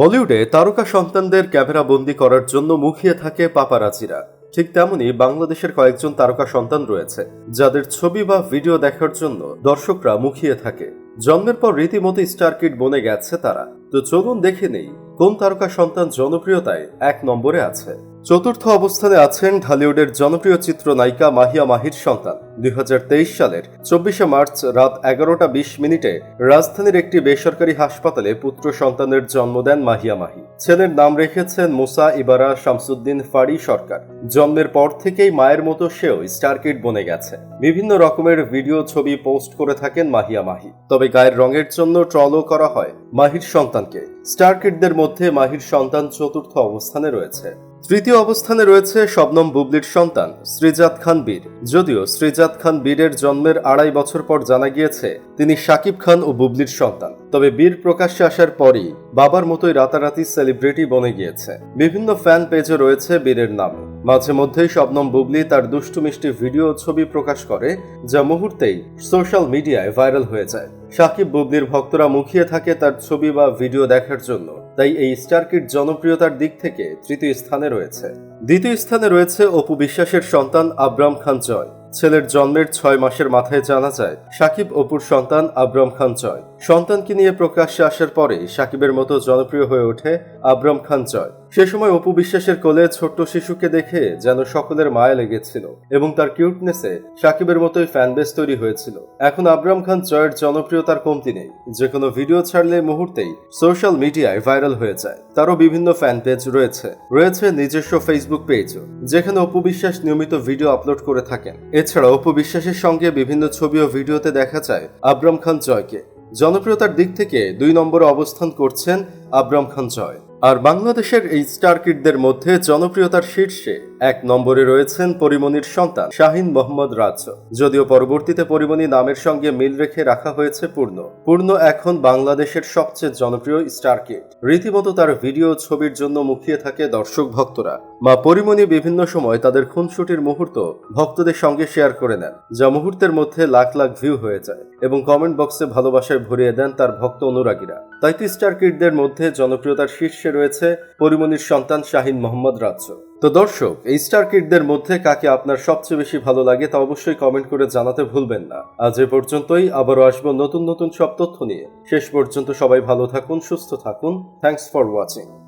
বলিউডে তারকা সন্তানদের ক্যামেরা বন্দি করার জন্য মুখিয়ে থাকে পাপারাচিরা। ঠিক তেমনি বাংলাদেশের কয়েকজন তারকা সন্তান রয়েছে, যাদের ছবি বা ভিডিও দেখার জন্য দর্শকরা মুখিয়ে থাকে। জন্মের পর রীতিমতো স্টারকিট বনে গেছে তারা। তো চলুন দেখে নেই, কোন তারকা সন্তান জনপ্রিয়তায় এক নম্বরে আছে। চতুর্থ অবস্থানে আছেন ঢালিউডের জনপ্রিয় চিত্রনায়িকা মাহিয়া মাহির সন্তান। দুই হাজার তেইশ সালের চব্বিশে মার্চ রাত এগারোটা বিশ মিনিটে রাজধানীর একটি বেসরকারি হাসপাতালে পুত্র সন্তানের জন্ম দেন মাহিয়া মাহি। ছেলের নাম রেখেছেন মুসা ইবারা শামসুদ্দিন ফাড়ি সরকার। জন্মের পর থেকেই মায়ের মতো সেও স্টার কিড বনে গেছে। বিভিন্ন রকমের ভিডিও, ছবি পোস্ট করে থাকেন মাহিয়া মাহি। তবে গায়ের রঙের জন্য ট্রলও করা হয় মাহির সন্তানকে। স্টারকিটদের মধ্যে মাহির সন্তান চতুর্থ অবস্থানে রয়েছে। তৃতীয় অবস্থানে রয়েছে শবনম বুবলির সন্তান, শ্রীজাত খান বীর। যদিও শ্রীজাত খান বীরের জন্মের আড়াই বছর পর জানা গিয়েছে, তিনি শাকিব খান ও বুবলির সন্তান। তবে বীর প্রকাশ্যে আসার পরই বাবার মতোই রাতারাতি সেলিব্রিটি বনে গিয়েছে। বিভিন্ন ফ্যান পেজে রয়েছে বীরের নাম। মাঝে মধ্যেই শবনম বুবলি তার দুষ্টু মিষ্টি ভিডিও ছবি প্রকাশ করে, যা মুহূর্তেই সোশ্যাল মিডিয়ায় ভাইরাল হয়ে যায়। সাকিব বুবলির ভক্তরা মুখিয়ে থাকে তার ছবি বা ভিডিও দেখার জন্য। তাই এই স্টার কিট জনপ্রিয়তার দিক থেকে তৃতীয় স্থানে রয়েছে। দ্বিতীয় স্থানে রয়েছে অপু বিশ্বাসের সন্তান আব্রাম খান জয়। ছেলের জন্মের ছয় মাসের মাথায় জানা যায়, সাকিব অপুর সন্তান আব্রাম খান জয়। সন্তানকে নিয়ে প্রকাশ্যে আসার পরে সাকিবের মতো জনপ্রিয় হয়ে ওঠে আব্রাম খান জয়। সে সময় অপু বিশ্বাসের কোলে ছোট্ট শিশুকে দেখে যেন সকলের মায়া লেগেছিল এবং তার কিউটনেসে সাকিবের মতোই ফ্যান বেস তৈরি হয়েছিল। এখন আব্রাম খান জয়ের জনপ্রিয়তার কমতি নেই। যে কোনো ভিডিও ছাড়লে মুহূর্তেই সোশ্যাল মিডিয়ায় ভাইরাল হয়ে যায়। তারও বিভিন্ন ফ্যান পেজ রয়েছে। রয়েছে নিজস্ব ফেসবুক পেজও যেখানে অপু বিশ্বাস নিয়মিত ভিডিও আপলোড করে থাকেন। এছাড়া অপু বিশ্বাসের সঙ্গে বিভিন্ন ছবি ও ভিডিওতে দেখা যায় আব্রাম খান জয়কে। জনপ্রিয়তার দিক থেকে দুই নম্বরে অবস্থান করছেন আব্রাম খান জয়। আর বাংলাদেশের এই স্টার কিডদের মধ্যে জনপ্রিয়তার শীর্ষে এক নম্বরে রয়েছেন পরিমণির সন্তান, শাহিন মোহাম্মদ রাজ যদিও পরবর্তীতে পরিমণি নামের সঙ্গে মিল রেখে রাখা হয়েছে পূর্ণ। পূর্ণ এখন বাংলাদেশের সবচেয়ে জনপ্রিয় স্টার কিড। রীতিমতো তার ভিডিও ছবির জন্য মুখিয়ে থাকে দর্শক ভক্তরা। মা পরিমণি বিভিন্ন সময় তাদের খুনসুটির মুহূর্ত ভক্তদের সঙ্গে শেয়ার করে নেন, যা মুহূর্তের মধ্যে লাখ লাখ ভিউ হয়ে যায় এবং কমেন্ট বক্সে ভালোবাসায় ভরিয়ে দেন তার ভক্ত অনুরাগীরা। তাই তো স্টার মধ্যে জনপ্রিয়তার শীর্ষে রয়েছে পরিমণির সন্তান শাহিন মোহাম্মদ রাজ্য। তো দর্শক, এই স্টার কিডদের মধ্যে কাকে আপনার সবচেয়ে বেশি ভালো লাগে তা অবশ্যই কমেন্ট করে জানাতে ভুলবেন না। আজ এ পর্যন্তই, আবারও আসব নতুন নতুন সব তথ্য নিয়ে। শেষ পর্যন্ত সবাই ভালো থাকুন, সুস্থ থাকুন। Thanks for watching